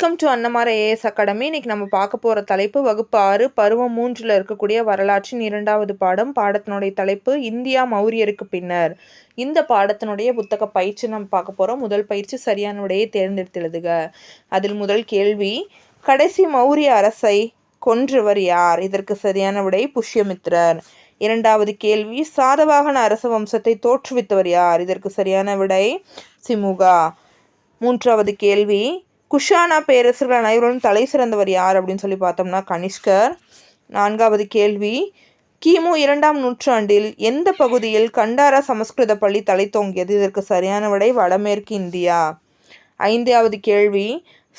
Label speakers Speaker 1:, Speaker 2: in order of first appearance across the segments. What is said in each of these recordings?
Speaker 1: Welcome to Annamar AS academy இன்னைக்கு நம்ம பார்க்க போகிற தலைப்பு வகுப்பு ஆறு பருவம் மூன்றில் இருக்கக்கூடிய வரலாற்றின் இரண்டாவது பாடம் பாடத்தினுடைய தலைப்பு இந்தியா மௌரியருக்கு பின்னர். இந்த பாடத்தினுடைய புத்தக பயிற்சி நம்ம பார்க்க போகிறோம் முதல் பயிற்சி சரியான விடையை தேர்ந்தெடுத்து எழுதுக. அதில் முதல் கேள்வி கடைசி மௌரிய அரசை கொன்றவர் யார்? இதற்கு சரியான விடை புஷ்யமித்ரர். இரண்டாவது கேள்வி சாதவாகன அரச வம்சத்தை தோற்றுவித்தவர் யார்? இதற்கு சரியான விடை சிமுகா. மூன்றாவது கேள்வி குஷானா பேரரசர்கள் அனைவரும் தலை சிறந்தவர் யார் அப்படின்னு சொல்லி பார்த்தோம்னா கனிஷ்கர். நான்காவது கேள்வி. கிமு இரண்டாம் நூற்றாண்டில் எந்த பகுதியில் கண்டாரா சமஸ்கிருத பள்ளி தலை தோங்கியது? இதற்கு சரியான விடை வடமேற்கு இந்தியா. ஐந்தாவது கேள்வி.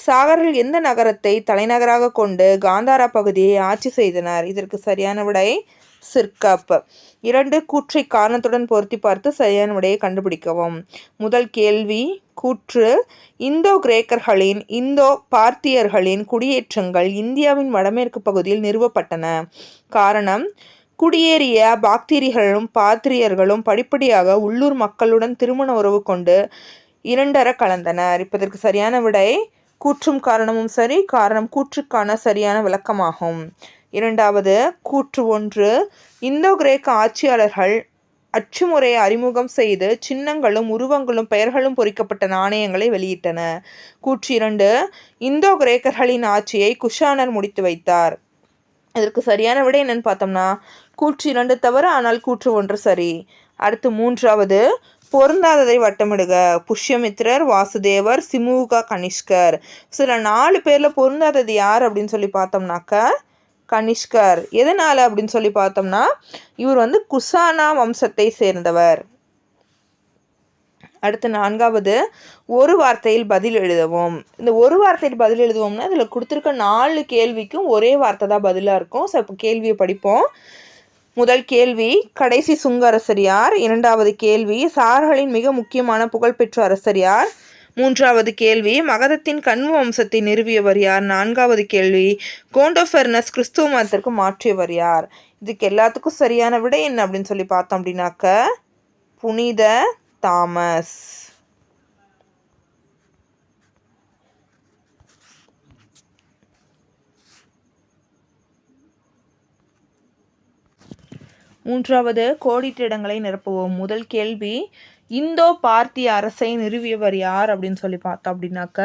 Speaker 1: சாகர்கள் எந்த நகரத்தை தலைநகராக கொண்டு காந்தாரா பகுதியை ஆட்சி செய்தனர்? இதற்கு சரியான விடை சிற்காப்பு. இரண்டு கூற்றை காரணத்துடன் பொருத்தி பார்த்து சரியான விடையை கண்டுபிடிக்கவும். முதல் கேள்வி கூற்று இந்தோ கிரேக்கர்களின் இந்தோ பார்த்தியர்களின் குடியேற்றங்கள் இந்தியாவின் வடமேற்கு பகுதியில் நிறுவப்பட்டன. காரணம் குடியேறிய பாக்டீரியர்களும் பாத்திரியர்களும் படிப்படியாக உள்ளூர் மக்களுடன் திருமண உறவு கொண்டு இரண்டர கலந்தனர். இப்பதற்கு சரியான விடை கூற்றும் காரணமும் சரி காரணம் கூற்றுக்கான சரியான விளக்கமாகும். இரண்டாவது கூற்று ஒன்று. இந்தோ கிரேக்க ஆட்சியாளர்கள் அச்சுமுறையை அறிமுகம் செய்து சின்னங்களும் உருவங்களும் பெயர்களும் பொறிக்கப்பட்ட நாணயங்களை வெளியிட்டன கூற்று இரண்டு இந்தோ கிரேக்கர்களின் ஆட்சியை குஷானர் முடித்து வைத்தார். இதற்கு சரியான விட என்னன்னு பார்த்தோம்னா கூற்று இரண்டு தவறு ஆனால் கூற்று ஒன்று சரி. அடுத்து மூன்றாவது பொருந்தாததை வட்டமிடுக. புஷ்யமித்ரர் வாசுதேவர் சிமுக கனிஷ்கர். சில நாலு பேரில் பொருந்தாதது யார் அப்படின்னு சொல்லி பார்த்தோம்னாக்க கனிஷ்கர். எதனால் அப்படின்னு சொல்லி பார்த்தோம்னா இவர் வந்து குசானா வம்சத்தை சேர்ந்தவர். அடுத்து நான்காவது ஒரு வார்த்தையில் பதில் எழுதவும். இந்த ஒரு வார்த்தையில் பதில் எழுதுவோம்னா இதில் கொடுத்துருக்க நாலு கேள்விக்கும் ஒரே வார்த்தை தான் பதிலாக இருக்கும். ஸோ இப்போ கேள்வியை படிப்போம். முதல் கேள்வி கடைசி சுங்க அரசர் யார்? இரண்டாவது கேள்வி சார்களின் மிக முக்கியமான புகழ்பெற்ற அரசர் யார்? மூன்றாவது கேள்வி மகதத்தின் கண்மு வம்சத்தை நிறுவியவர் யார்? நான்காவது கேள்வி கோண்டோஃபெர்னஸ் கிறிஸ்துவ மதத்திற்கு மாற்றியவர் யார்? இதுக்கு எல்லாத்துக்கும் சரியான விடை என்ன அப்படின்னு சொல்லி பார்த்தோம் அப்படின்னாக்க புனித தாமஸ். மூன்றாவது கோடிட்ட இடங்களை நிரப்புவோம். முதல் கேள்வி இந்தோ பார்த்திய அரசை நிறுவியவர் யார் அப்படின்னு சொல்லி பார்த்தோம் அப்படின்னாக்க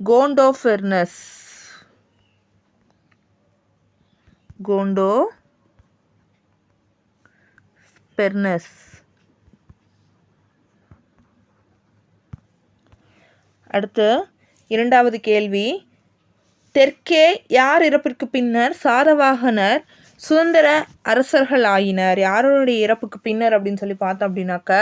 Speaker 1: கோண்டோ ஃபெர்னஸ் கோண்டோ பெர்னஸ். அடுத்து இரண்டாவது கேள்வி. தெற்கே யார் இறப்பிற்கு பின்னர் சாரவாகனர் சுதந்திர அரசர்கள் ஆகினர் யாருடைய இறப்புக்கு பின்னர் அப்படின்னு சொல்லி பார்த்தோம் அப்படின்னாக்க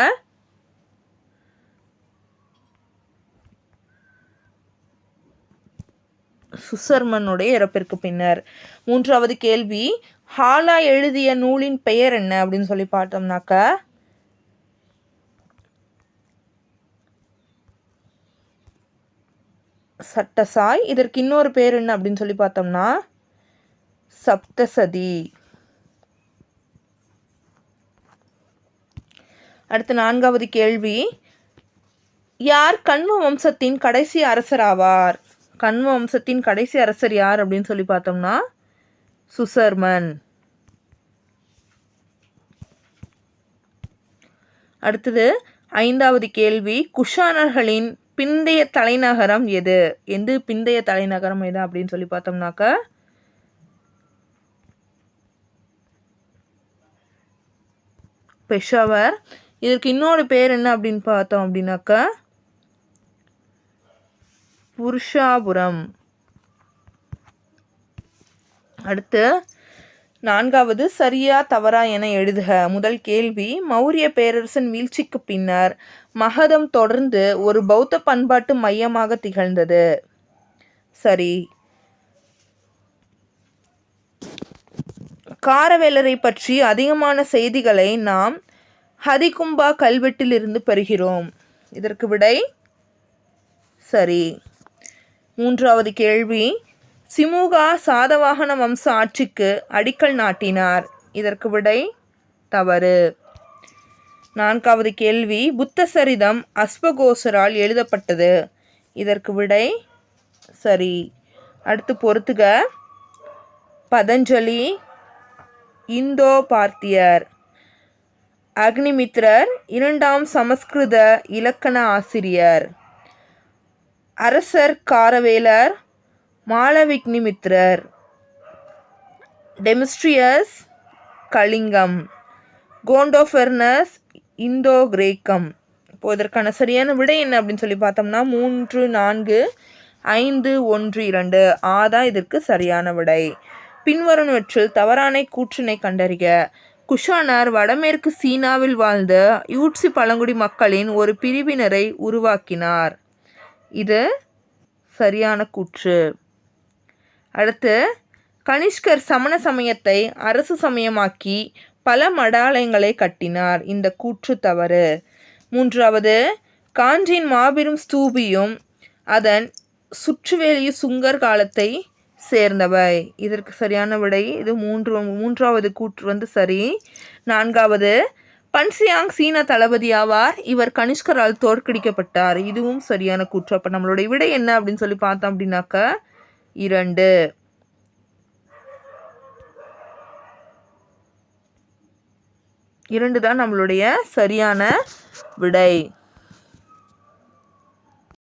Speaker 1: சுசர்மனுடைய இறப்பிற்கு பின்னர். மூன்றாவது கேள்வி ஹாலா எழுதிய நூலின் பெயர் என்ன அப்படின்னு சொல்லி பார்த்தோம்னாக்க சட்டசாய். இதற்கு இன்னொரு பேர் என்ன அப்படின்னு சொல்லி பார்த்தோம்னா சப்தசதி. அடுத்து நான்காவது கேள்வி யார் கண்ம வம்சத்தின் கடைசி அரசர் கண்வ வம்சத்தின் கடைசி அரசர் யார் அப்படின்னு சொல்லி பார்த்தோம்னா சுசர்மன். அடுத்தது ஐந்தாவது கேள்வி குஷானர்களின் பிந்தைய தலைநகரம் எது? எது பிந்தைய தலைநகரம் எது அப்படின்னு சொல்லி பார்த்தோம்னாக்க பெஷாவர். இதற்கு இன்னொரு பேர் என்ன அப்படின்னு பார்த்தோம் அப்படின்னாக்கா புருஷாபுரம். அடுத்து நான்காவது சரியா தவறா என எழுதுக. முதல் கேள்வி மௌரிய பேரரசன் வீழ்ச்சிக்கு பின்னர் மகதம் தொடர்ந்து ஒரு பௌத்த பண்பாட்டு மையமாக திகழ்ந்தது. சரி. காரவேலரை பற்றி அதிகமான செய்திகளை நாம் ஹதிகும்பா கல்வெட்டிலிருந்து பெறுகிறோம். இதற்கு விடை சரி. மூன்றாவது கேள்வி. சிமுகா சாதவாகன வம்ச ஆட்சிக்கு அடிக்கல் நாட்டினார். இதற்கு விடை தவறு. நான்காவது கேள்வி. புத்த சரிதம் அஸ்வகோசரால் எழுதப்பட்டது. இதற்கு விடை சரி. அடுத்து பொறுத்துக. பதஞ்சலி இந்தோ பார்த்தியர் அக்னிமித்ரர் இரண்டாம் சமஸ்கிருத இலக்கண ஆசிரியர். அரசர் காரவேலர் மாலவிக்னிமித்ரர். டெமிஸ்ட்ரியஸ் கலிங்கம். கோண்டோஃபெர்னஸ் இந்தோ கிரேக்கம் இப்போ இதற்கான சரியான விடை என்ன அப்படின்னு சொல்லி பார்த்தோம்னா மூன்று நான்கு ஐந்து ஒன்று இரண்டு. ஆ தான் இதற்கு சரியான விடை. பின்வருவற்றில் தவறான கூற்றினை கண்டறிக. குஷானர் வடமேற்கு சீனாவில் வாழ்ந்த யூட்சி பழங்குடி மக்களின் ஒரு பிரிவினரை உருவாக்கினார். இது சரியான கூற்று. அடுத்து கனிஷ்கர் சமண சமயத்தை அரசு சமயமாக்கி பல மடாலயங்களை கட்டினார். இந்த கூற்று தவறு. மூன்றாவது காஞ்சியின் மாபெரும் ஸ்தூபியும் அதன் சுற்றுவேலிய சுங்கர் காலத்தை சேர்ந்தவை. இதற்கு சரியான விடை இது மூன்று மூன்றாவது கூற்று வந்து சரி. நான்காவது பன்சியாங் சீன தளபதி ஆவார். இவர் கனிஷ்கரால் தோற்கடிக்கப்பட்டார். இதுவும் சரியான கூற்று. அப்போ நம்மளுடைய விடை என்ன அப்படின்னு சொல்லி பார்த்தோம் அப்படின்னாக்க இரண்டு. இரண்டு தான் நம்மளுடைய சரியான விடை.